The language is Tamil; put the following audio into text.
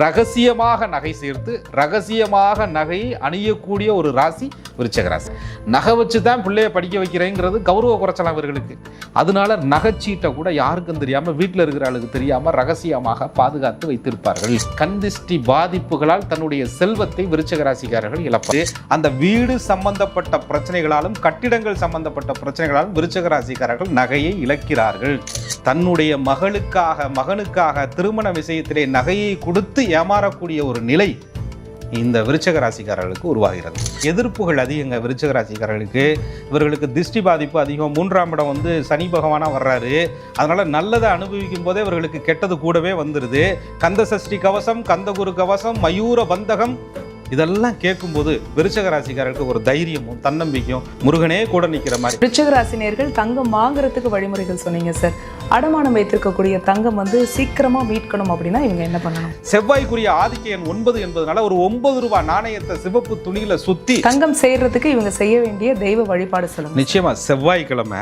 ரகசியமாக நகை சேர்த்து ரகசியமாக நகையை அணியக்கூடிய ஒரு ராசி விருச்சக ராசி. நகை வச்சு தான் பிள்ளைய படிக்க வைக்கிறேங்கிறது கௌரவ குறைச்சலாம் இவர்களுக்கு அதனால நகைச்சீட்டை கூட யாருக்கும் தெரியாமல் வீட்டில் இருக்கிற ஆளுக்கு தெரியாமல் ரகசியமாக பாதுகாத்து வைத்திருப்பார்கள். கந்திஷ்டி பாதிப்புகளால் தன்னுடைய செல்வத்தை விருச்சக ராசிக்காரர்கள் இழப்பார். அந்த வீடு சம்பந்தப்பட்ட பிரச்சனைகளாலும் கட்டிடங்கள் சம்பந்தப்பட்ட பிரச்சனைகளாலும் விருச்சக ராசிக்காரர்கள் நகையை இழக்கிறார்கள். தன்னுடைய மகளுக்காக மகனுக்காக திருமண விஷயத்திலே நகையை கொடுத்து ஏமாறக்கூடிய ஒரு நிலை இந்த விருச்சக ராசிக்காரர்களுக்கு உருவாகிறது. எதிர்ப்புகள் அதிகங்க விருச்சக ராசிக்காரர்களுக்கு. இவர்களுக்கு திருஷ்டி பாதிப்பு அதிகம். மூன்றாம் இடம் வந்து சனி பகவானாக வர்றாரு. அதனால நல்லதை அனுபவிக்கும் போதே இவர்களுக்கு கெட்டது கூடவே வந்துடுது கந்த சஷ்டி கவசம் கந்தகுரு கவசம் மயூர பந்தகம் இதெல்லாம் கேட்கும்போது விருச்சக ராசிக்காரர்களுக்கு ஒரு தைரியமும் தன்னம்பிக்கையும் முருகனே கூட நிற்கிற மாதிரி. விருச்சிக ராசினியர்கள் தங்கம் வாங்குறதுக்கு வழிமுறைகள் சொன்னீங்க சார். அடமானம் வைத்திருக்கக்கூடிய தங்கம் வந்து சீக்கிரமா மீட்கணும் அப்படின்னா இவங்க என்ன பண்ணணும்? செவ்வாய்க்குரிய ஆதிக்க எண் ஒன்பது என்பதனால ஒரு ஒன்பது ரூபாய் நாணயத்தை சிவப்பு துணியில சுத்தி தங்கம் செய்யறதுக்கு இவங்க செய்ய வேண்டிய தெய்வ வழிபாடு சொல்லுங்க நிச்சயமா செவ்வாய்க்கிழமை